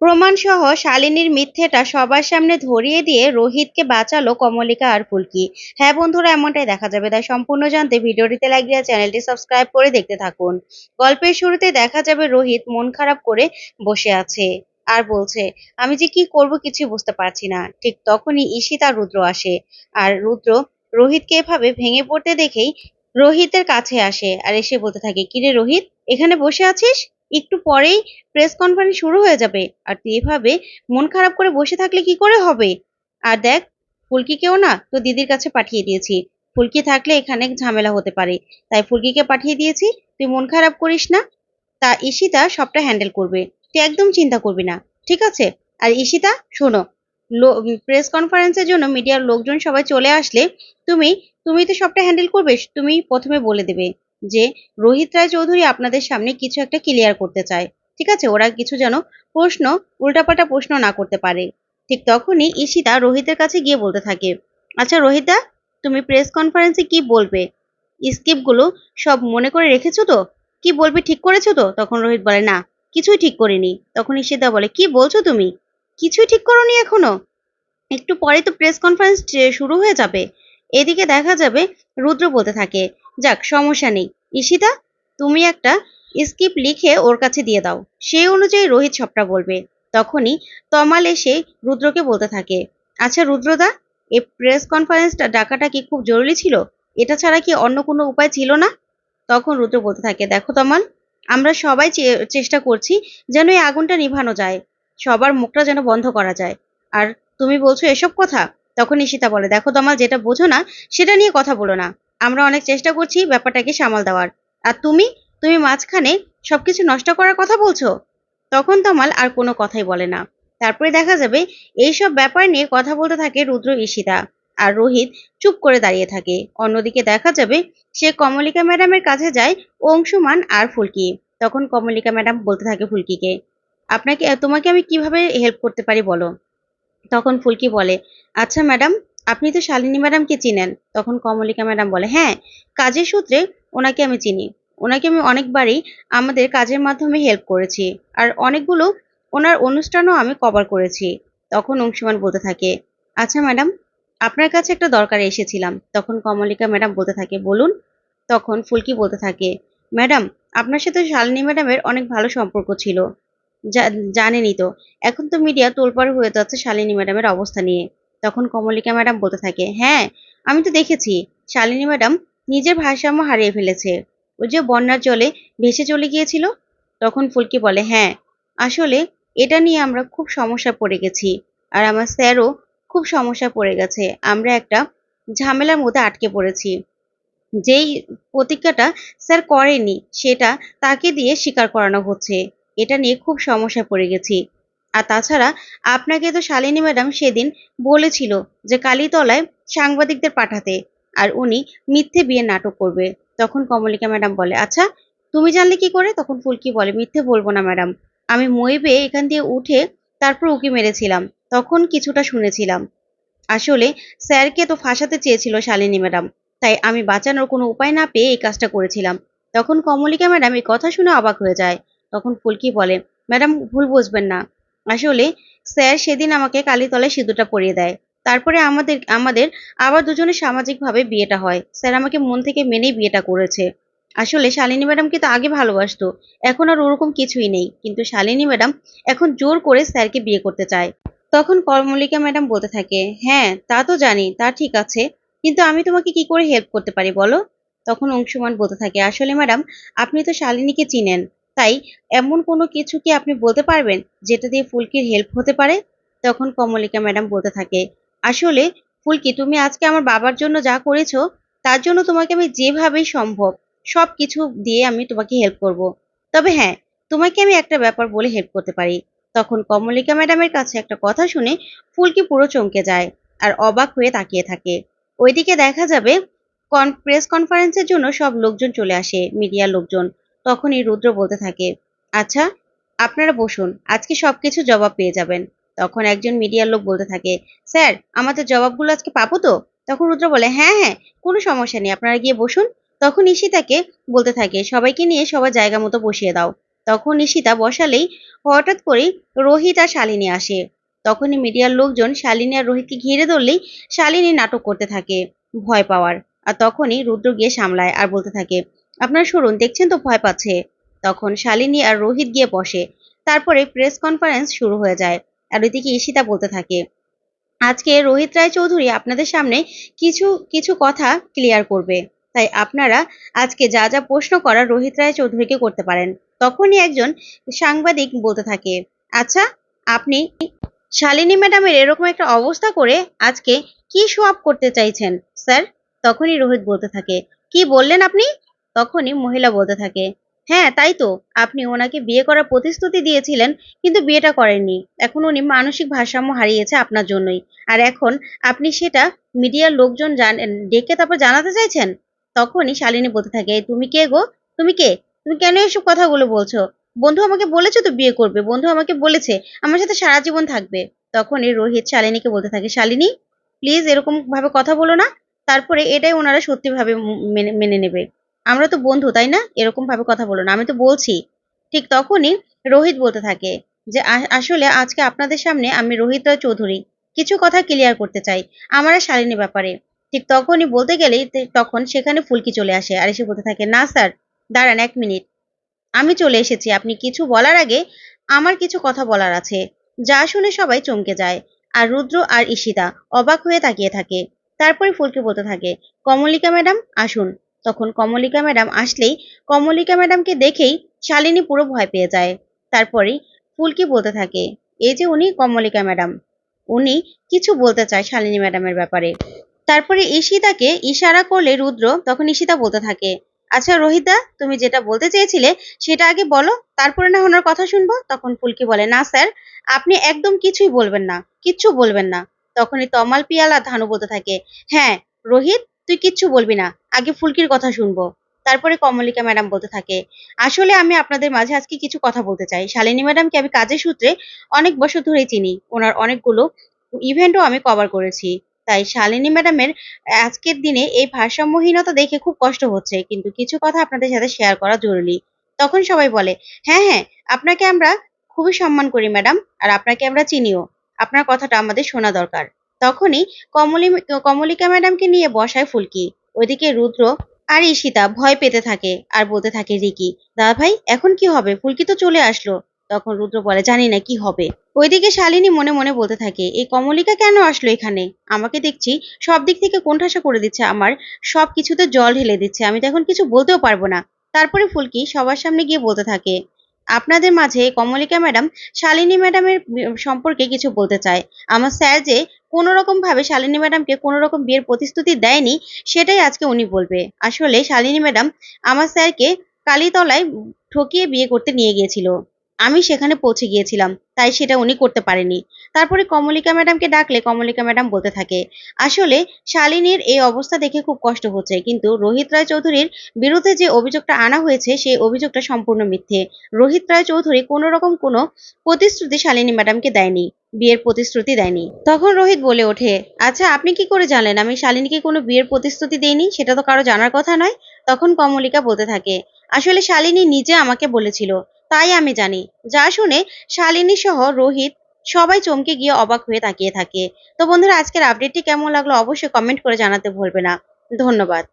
প্রমাণ সহ শালিনীর মিথ্যেটা সবার সামনে ধরিয়ে দিয়ে রোহিতকে বাঁচালো কমলিকা আর ফুলকি। হ্যাঁ বন্ধুরা, এমনটাই দেখা যাবে। তাই সম্পূর্ণ জানতে ভিডিওটিতে দিয়ে চ্যানেলটি সাবস্ক্রাইব করে দেখতে থাকুন। গল্পের শুরুতে দেখা যাবে রোহিত মন খারাপ করে বসে আছে আর বলছে, আমি যে কি করব কিছু বুঝতে পারছি না। ঠিক তখনই ঈশিতা রুদ্র আসে। আর রুদ্র রোহিতকে এভাবে ভেঙে পড়তে দেখেই রোহিতের কাছে আসে। আর এসে বলতে থাকে কিরে রোহিত, এখানে বসে আছিস? একটু পরেই প্রেস কনফারেন্স শুরু হয়ে যাবে। আর তুই এভাবে মন খারাপ করে বসে থাকলে কি করে হবে? আর দেখ, ফুলকিকেও না তো দিদির কাছে পাঠিয়ে দিয়েছি। ফুলকি থাকলে এখানে ঝামেলা হতে পারে। তাই ফুলকিকে পাঠিয়ে দিয়েছি। তুই মন খারাপ করিস না। তা ঈশিতা সবটা হ্যান্ডেল করবে। তুই একদম চিন্তা করবি না। ঠিক আছে? আর ঈশিতা, শোনো প্রেস কনফারেন্সের জন্য মিডিয়ার লোকজন সবাই চলে আসলে তুমি তুমি তো সবটা হ্যান্ডেল করবে। তুমি প্রথমে বলে দেবে। যে রোহিত রায় চৌধুরী আপনাদের সামনে কিছু একটা ক্লিয়ার করতে চায়। ঠিক আছে? ওরা কিছু যেন প্রশ্ন, উল্টাপাল্টা প্রশ্ন না করতে পারে। ঠিক তখনই ঈশিতা রোহিতের কাছে গিয়ে বলতে থাকে আচ্ছা রোহিতা, তুমি প্রেস কনফারেন্সে কি বলবে? স্কিপগুলো সব মনে করে রেখেছো তো? কি বলবে ঠিক করেছ তো? তখন রোহিত বলে, না, কিছুই ঠিক করিনি। তখন ঈশিতা বলে, কি বলছো তুমি? কিছুই ঠিক করনি এখনও? একটু পরে তো প্রেস কনফারেন্স শুরু হয়ে যাবে। এদিকে দেখা যাবে রুদ্র বলতে থাকে যাক, সমস্যা নেই। ঈশিতা, তুমি একটা স্কিপ লিখে ওর কাছে দিয়ে দাও। সেই অনুযায়ী রোহিত সবটা বলবে। তখনই তমাল এসে রুদ্রকে বলতে থাকে আচ্ছা রুদ্রদা এই প্রেস কনফারেন্সটা ডাকাটা কি খুব জরুরি ছিল? এটা ছাড়া কি অন্য কোনো উপায় ছিল না? তখন রুদ্র বলতে থাকে, দেখো তমাল, আমরা সবাই চেষ্টা করছি যেন এই আগুনটা নিভানো যায়। সবার মুখটা যেন বন্ধ করা যায়। আর তুমি বলছো এসব কথা? তখন ঈশিতা বলে, দেখো তমাল, যেটা বোঝো না, সেটা নিয়ে কথা বলো না। আমরা অনেক চেষ্টা করছি ব্যাপারটাকে সামাল দেওয়ার। আর তুমি তুমি মাঝখানে সবকিছু নষ্ট করার কথা বলছো? তখন তমাল আর কোনো কথাই বলে না। তারপরে দেখা যাবে এইসব ব্যাপার নিয়ে কথা বলতে থাকে রুদ্র ঈশিতা আর রোহিত চুপ করে দাঁড়িয়ে থাকে। অন্যদিকে দেখা যাবে সে কমলিকা ম্যাডামের কাছে যায় অংশুমান আর ফুলকি। তখন কমলিকা ম্যাডাম বলতে থাকে ফুলকিকে, আপনাকে, তোমাকে আমি কীভাবে হেল্প করতে পারি বলো? তখন ফুলকি বলে আচ্ছা ম্যাডাম আপনি তো শালিনী ম্যাডামকে চিনেন। তখন কমলিকা ম্যাডাম বলে হ্যাঁ কাজের সূত্রে ওনাকে আমি চিনি। ওনাকে আমি অনেকবারই আমাদের কাজের মাধ্যমে হেল্প করেছি। আর অনেকগুলো ওনার অনুষ্ঠানও আমি কভার করেছি। তখন অংশুমান বলতে থাকে আচ্ছা ম্যাডাম, আপনার কাছে একটা দরকারে এসেছিলাম। তখন কমলিকা ম্যাডাম বলতে থাকে, বলুন। তখন ফুলকি বলতে থাকে, ম্যাডাম, আপনার সাথে শালিনী ম্যাডামের অনেক ভালো সম্পর্ক ছিল। জানেনই তো, এখন তো মিডিয়া তোলপাড় হয়ে যাচ্ছে শালিনী ম্যাডামের অবস্থা নিয়ে। তখন কমলিকা ম্যাডাম বলতে থাকে হ্যাঁ আমি তো দেখেছি। শালিনী ম্যাডাম নিজের ভারসাম্য হারিয়ে ফেলেছে। ওই যে বন্যার জলে ভেসে চলে গিয়েছিল? তখন ফুলকি বলে হ্যাঁ আসলে এটা নিয়ে আমরা খুব সমস্যা পড়ে গেছি। আর আমার স্যারও খুব সমস্যা পড়ে গেছে। আমরা একটা ঝামেলার মধ্যে আটকে পড়েছি। যেই প্রতিজ্ঞাটা স্যার করেনি সেটা তাকে দিয়ে স্বীকার করানো হচ্ছে। এটা নিয়ে খুব সমস্যা পড়ে গেছি। আর তাছাড়া আপনাকে তো শালিনী ম্যাডাম সেদিন বলেছিল যে কালীতলায় সাংবাদিকদের পাঠাতে। আর উনি মিথ্যে বিয়ে নাটক করবে। তখন কমলিকা ম্যাডাম বলে আচ্ছা তুমি জানলে কি করে? তখন ফুলকি বলে, মিথ্যে বলব না ম্যাডাম। আমি মই বেয়ে এখান দিয়ে উঠে তারপর উকি মেরেছিলাম। তখন কিছুটা শুনেছিলাম। আসলে স্যারকে তো ফাঁসাতে চেয়েছিল শালিনী ম্যাডাম, তাই আমি বাঁচানোর কোনো উপায় না পেয়ে এই কাজটা করেছিলাম। তখন কমলিকা ম্যাডাম এই কথা শুনে অবাক হয়ে যায়। তখন ফুলকি বলে, ম্যাডাম, ভুল বুঝবেন না। আসলে স্যার সেদিন আমাকে কালীতলায় সিঁদুরটা পরিয়ে দেয়। তারপরে আমাদের আমাদের আবার দুজনে সামাজিকভাবে বিয়েটা হয়। স্যার আমাকে মন থেকে মেনেই বিয়েটা করেছে। আসলে শালিনী ম্যাডামকে তো আগে ভালোবাসতো, এখন আর ওরকম কিছুই নেই। কিন্তু শালিনী ম্যাডাম এখন জোর করে স্যারকে বিয়ে করতে চায়। তখন কমলিকা ম্যাডাম বলতে থাকে হ্যাঁ তা তো জানি, তা ঠিক আছে, কিন্তু আমি তোমাকে কি করে হেল্প করতে পারি বলো? তখন অংশুমান বলতে থাকে, আসলে ম্যাডাম, আপনি তো শালিনীকে চিনেন তাই এমন কোনো কিছু কি আপনি বলতে পারবেন যেটা দিয়ে ফুলকির হেল্প হতে পারে? তখন কমলিকা ম্যাডাম বলতে থাকে, আসলে ফুলকি, তুমি আজকে আমার বাবার জন্য যা করেছ, তার জন্য তোমাকে আমি যেভাবেই সম্ভব সব কিছু দিয়ে আমি তোমাকে হেল্প করব। তবে হ্যাঁ তোমাকে আমি একটা ব্যাপার বলে হেল্প করতে পারি। তখন কমলিকা ম্যাডামের কাছে একটা কথা শুনে ফুলকি পুরো চমকে যায় আর অবাক হয়ে তাকিয়ে থাকে। ওইদিকে দেখা যাবে প্রেস কনফারেন্সের জন্য সব লোকজন চলে আসে মিডিয়ার লোকজন। তখনই রুদ্র বলতে থাকে আচ্ছা আপনারা বসুন, আজকে সবকিছু জবাব পেয়ে যাবেন। তখন একজন মিডিয়ার লোক বলতে থাকে, স্যার, আমাদের জবাবগুলো আজকে পাবো তো? তখন রুদ্র বলে হ্যাঁ হ্যাঁ কোনো সমস্যা নেই, আপনারা গিয়ে বসুন। তখন ঈশিতাকে বলতে থাকে, সবাইকে নিয়ে সবার জায়গা মতো বসিয়ে দাও। তখন ঈশিতা বসালেই হঠাৎ করেই রোহিত আর শালিনী আসে। তখনই মিডিয়ার লোকজন শালিনী আর রোহিতকে ঘিরে ধরলেই শালিনী নাটক করতে থাকে ভয় পাওয়ার। আর তখনই রুদ্র গিয়ে সামলায় আর বলতে থাকে আপনারা শুনুন দেখছেন তো ভয় পাচ্ছে। তখন শালিনী আর রোহিত গিয়ে বসে। তারপরে প্রেস কনফারেন্স শুরু হয়ে যায়। আর ওইদিকে ঈশিতা বলতে থাকে, আজকে রোহিত রায় চৌধুরী আপনাদের সামনে কিছু কিছু কথা ক্লিয়ার করবে। তাই আপনারা আজকে যা যা প্রশ্ন করার রোহিত রায় চৌধুরীকে করতে পারেন। তখনই একজন সাংবাদিক বলতে থাকে আচ্ছা আপনি শালিনী ম্যাডামের এরকম একটা অবস্থা করে আজকে কি শো আপ করতে চাইছেন, স্যার? তখনই রোহিত বলতে থাকে, কি বললেন আপনি? তখনই মহিলা বলতে থাকে হ্যাঁ তাই তো। আপনি ওনাকে বিয়ে করার প্রতিশ্রুতি দিয়েছিলেন, কিন্তু বিয়েটা করেননি। এখন উনি মানসিক ভারসাম্য হারিয়েছে আপনার জন্যই। আর এখন আপনি সেটা মিডিয়ার লোকজন জানেন ডেকে তারপর জানাতে চাইছেন? তখনই শালিনী বলতে থাকে তুমি কে গো? তুমি কে? তুমি কেন এসব কথাগুলো বলছো? বন্ধু আমাকে বলেছে তো বিয়ে করবে। বন্ধু আমাকে বলেছে, আমার সাথে সারা জীবন থাকবে। তখনই রোহিত শালিনীকে বলতে থাকে, শালিনী প্লিজ এরকম ভাবে কথা বলো না। তারপরে এটাই ওনারা সত্যি ভাবে মেনে মেনে নেবে। আমরা তো বন্ধু, তাই না? এরকম ভাবে কথা বলো না। আমি তো বলছি, ঠিক তখনই রোহিত বলতে থাকে যে আসলে আজকে আপনাদের সামনে আমি রোহিত রায় চৌধুরী কিছু কথা ক্লিয়ার করতে চাই, আমার শালিনী ব্যাপারে। ঠিক তখনই বলতে গেলেই তখন সেখানে ফুলকি চলে আসে আর এসে বলতে থাকে, না স্যার, দাঁড়ান এক মিনিট। আমি চলে এসেছি। আপনি কিছু বলার আগে আমার কিছু কথা বলার আছে। যা শুনে সবাই চমকে যায় আর রুদ্র আর ঈশিতা অবাক হয়ে তাকিয়ে থাকে। তারপরে ফুলকি বলতে থাকে, কমলিকা ম্যাডাম, আসুন। তখন কমলিকা ম্যাডাম আসলেই কমলিকা ম্যাডামকে দেখেই শালিনী পুরো ভয় পেয়ে যায়। তারপরে ফুলকি বলতে থাকে এই যে উনি কমলিকা ম্যাডাম, উনি কিছু বলতে চায় শালিনী ম্যাডামের ব্যাপারে। তারপরে ঈশিতাকে ইশারা করলে রুদ্র, তখন ঈশিতা বলতে থাকে আচ্ছা রোহিতা, তুমি যেটা বলতে চেয়েছিলে সেটা আগে বলো, তারপরে না ওনার কথা শুনব? তখন ফুলকি বলে, না স্যার, আপনি একদম কিছুই বলবেন না, কিচ্ছু বলবেন না। তখনই তমাল পিয়ালা ধানু বলতে থাকে হ্যাঁ রোহিত তুই কিচ্ছু বলবি না, আগে ফুলকির কথা শুনব। তারপরে কমলিকা ম্যাডাম বলতে থাকে, আসলে আমি আপনাদের মাঝে আজকে কিছু কথা বলতে চাই। শালিনী ম্যাডামকে আমি কাজের সূত্রে অনেক বছর ধরেই চিনি। ওনার অনেকগুলো ইভেন্টও আমি কভার করেছি। তাই শালিনী ম্যাডামের আজকের দিনে এই ভারসাম্যহীনতা দেখে খুব কষ্ট হচ্ছে। কিন্তু কিছু কথা আপনাদের সাথে শেয়ার করা জরুরি। তখন সবাই বলে হ্যাঁ হ্যাঁ আপনাকে আমরা খুবই সম্মান করি ম্যাডাম, আর আপনাকে আমরা চিনিও। আপনার কথাটা আমাদের শোনা দরকার। তখনই কমলি, কমলিকা ম্যাডামকে নিয়ে বসায় ফুলকি। ওইদিকে রুদ্র আর ঈশিতা ভয় পেতে থাকে আর বলতে থাকে, রিকি, দাদা ভাই, এখন কি হবে? ফুলকি তো চলে আসলো। তখন রুদ্র বলে, জানি না কি হবে। ওইদিকে শালিনী মনে মনে বলতে থাকে, এই কমলিকা কেন আসলো এখানে? আমাকে দেখছি সব দিক থেকে কোণঠাসা করে দিচ্ছে, আমার সব কিছুতে জল ঢেলে দিচ্ছে, আমি তো এখন কিছু বলতেও পারব না। তারপরে ফুলকি সবার সামনে গিয়ে বলতে থাকে আপনাদের মাঝে কমলিকা ম্যাডাম শালিনী ম্যাডামের সম্পর্কে কিছু বলতে চায়। আমার স্যার যে কোনো রকম ভাবে শালিনী ম্যাডামকে কোনো রকম বিয়ের প্রতিশ্রুতি দেয়নি, সেটাই আজকে উনি বলবে। আসলে শালিনী ম্যাডাম আমার স্যারকে কালীতলায় ঠকিয়ে বিয়ে করতে নিয়ে গিয়েছিল। আমি সেখানে পৌঁছে গিয়েছিলাম। তাই সেটা উনি করতে পারেনি তারপরে কমলিকা ম্যাডামকে ডাকলে কমলিকা ম্যাডাম বলতে থাকে, আসলে শালিনীর এই অবস্থা দেখে খুব কষ্ট হচ্ছে, কিন্তু রোহিত রায় চৌধুরীর বিরুদ্ধে যে অভিযোগটা আনা হয়েছে, সেই অভিযোগটা সম্পূর্ণ মিথ্যে। রোহিত রায় চৌধুরী কোনো রকম কোনো প্রতিশ্রুতি শালিনী ম্যাডামকে দেয়নি, বিয়ের প্রতিশ্রুতি দেয়নি। তখন রোহিত বলে ওঠে আচ্ছা আপনি কি করে জানলেন? আমি শালিনীকে কোনো বিয়ের প্রতিশ্রুতি দেইনি? সেটা তো কারও জানার কথা নয়? তখন কমলিকা বলতে থাকে, আসলে শালিনী নিজে আমাকে বলেছিল তাই আমি জানি। যা শুনে শালিনী সহ রোহিত সবাই চমকে গিয়ে অবাক হয়ে তাকিয়ে থাকে। তো বন্ধুরা, আজকের আপডেটটি কেমন লাগল অবশ্যই কমেন্ট করে জানাতে ভুলবে না। ধন্যবাদ।